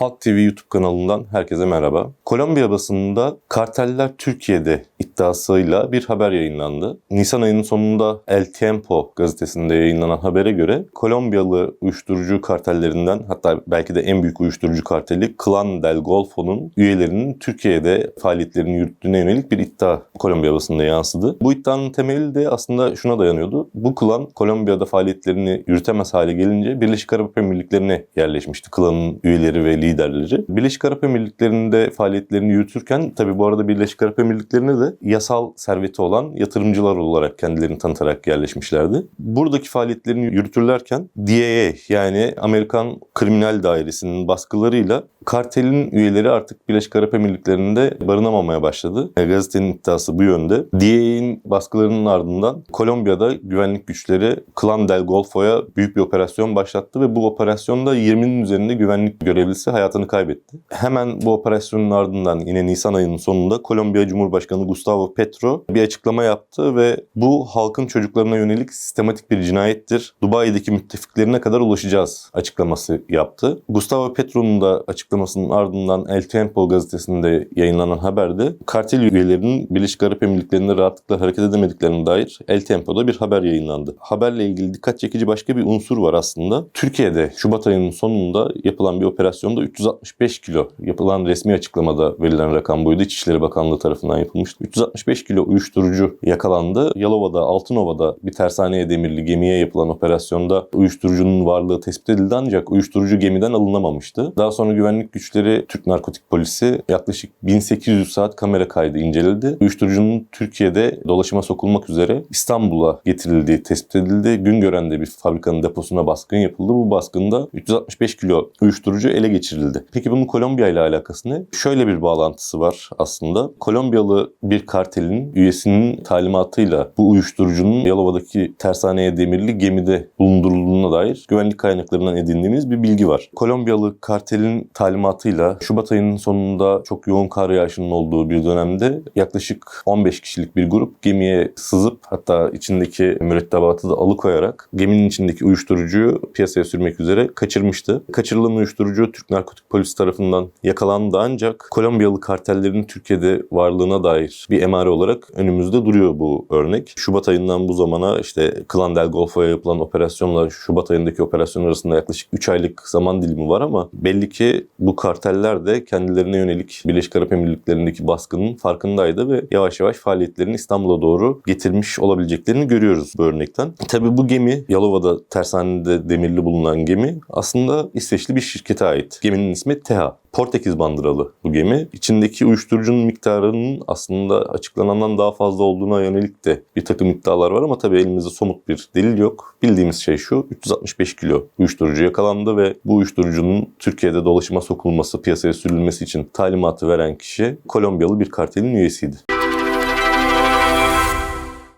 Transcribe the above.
Halk TV YouTube kanalından herkese merhaba. Kolombiya basınında karteller Türkiye'de iddiasıyla bir haber yayınlandı. Nisan ayının sonunda El Tiempo gazetesinde yayınlanan habere göre Kolombiyalı uyuşturucu kartellerinden hatta belki de en büyük uyuşturucu karteli Clan del Golfo'nun üyelerinin Türkiye'de faaliyetlerini yürüttüğüne yönelik bir iddia Kolombiya basınında yansıdı. Bu iddianın temeli de aslında şuna dayanıyordu. Bu klan Kolombiya'da faaliyetlerini yürütemez hale gelince Birleşik Arap Emirlikleri'ne yerleşmişti. Klanın üyeleri ve liderleri. Birleşik Arap Emirlikleri'nde faaliyetlerini yürütürken tabi bu arada Birleşik Arap Emirlikleri'ne de yasal serveti olan yatırımcılar olarak kendilerini tanıtarak yerleşmişlerdi. Buradaki faaliyetlerini yürütürlerken DEA yani Amerikan Kriminal Dairesi'nin baskılarıyla kartelin üyeleri artık Birleşik Arap Emirlikleri'nde barınamamaya başladı. E, gazetenin iddiası bu yönde. DEA'nin baskılarının ardından Kolombiya'da güvenlik güçleri Clan del Golfo'ya büyük bir operasyon başlattı ve bu operasyonda 20'nin üzerinde güvenlik görevlisi hayatını kaybetti. Hemen bu operasyonun ardından yine Nisan ayının sonunda Kolombiya Cumhurbaşkanı Gustavo Petro bir açıklama yaptı ve bu halkın çocuklarına yönelik sistematik bir cinayettir. Dubai'deki müttefiklerine kadar ulaşacağız açıklaması yaptı. Gustavo Petro'nun da açıklamasının ardından El Tiempo gazetesinde yayınlanan haberde kartel üyelerinin Birleşik Arap Emirlikleri'nde rahatlıkla hareket edemediklerine dair El Tiempo'da bir haber yayınlandı. Haberle ilgili dikkat çekici başka bir unsur var aslında. Türkiye'de Şubat ayının sonunda yapılan bir operasyonda 365 kilo yapılan resmi açıklamada verilen rakam buydu. İçişleri Bakanlığı tarafından yapılmıştı. 365 kilo uyuşturucu yakalandı. Yalova'da, Altınova'da bir tersaneye demirli gemiye yapılan operasyonda uyuşturucunun varlığı tespit edildi ancak uyuşturucu gemiden alınamamıştı. Daha sonra güvenlik güçleri Türk Narkotik Polisi yaklaşık 1800 saat kamera kaydı inceledi. Uyuşturucunun Türkiye'de dolaşıma sokulmak üzere İstanbul'a getirildiği tespit edildi. Güngören'de bir fabrikanın deposuna baskın yapıldı. Bu baskında 365 kilo uyuşturucu ele geçirildi. Peki bunun Kolombiya ile alakası ne? Şöyle bir bağlantısı var aslında. Kolombiyalı bir kartelin üyesinin talimatıyla bu uyuşturucunun Yalova'daki tersaneye demirli gemide bulundurulduğuna dair güvenlik kaynaklarından edindiğimiz bir bilgi var. Kolombiyalı kartelin talimatıyla Şubat ayının sonunda çok yoğun kar yağışının olduğu bir dönemde yaklaşık 15 kişilik bir grup gemiye sızıp hatta içindeki mürettebatı da alıkoyarak geminin içindeki uyuşturucuyu piyasaya sürmek üzere kaçırmıştı. Kaçırılan uyuşturucu Türk Narkotik Polisi tarafından yakalandı ancak Kolombiyalı kartellerin Türkiye'de varlığına dair bir emare olarak önümüzde duruyor bu örnek. Şubat ayından bu zamana işte Clan del Golfo'ya yapılan operasyonla Şubat ayındaki operasyon arasında yaklaşık 3 aylık zaman dilimi var ama belli ki bu karteller de kendilerine yönelik Birleşik Arap Emirlikleri'ndeki baskının farkındaydı ve yavaş yavaş faaliyetlerini İstanbul'a doğru getirmiş olabileceklerini görüyoruz bu örnekten. Tabii bu gemi Yalova'da tersanede demirli bulunan gemi aslında İsveçli bir şirkete ait. Geminin ismi TEHA. Portekiz bandıralı bu gemi. İçindeki uyuşturucunun miktarının aslında açıklanandan daha fazla olduğuna yönelik de bir takım iddialar var ama tabii elimizde somut bir delil yok. Bildiğimiz şey şu 365 kilo uyuşturucu yakalandı ve bu uyuşturucunun Türkiye'de dolaşıma sokulması, piyasaya sürülmesi için talimatı veren kişi Kolombiyalı bir kartelin üyesiydi.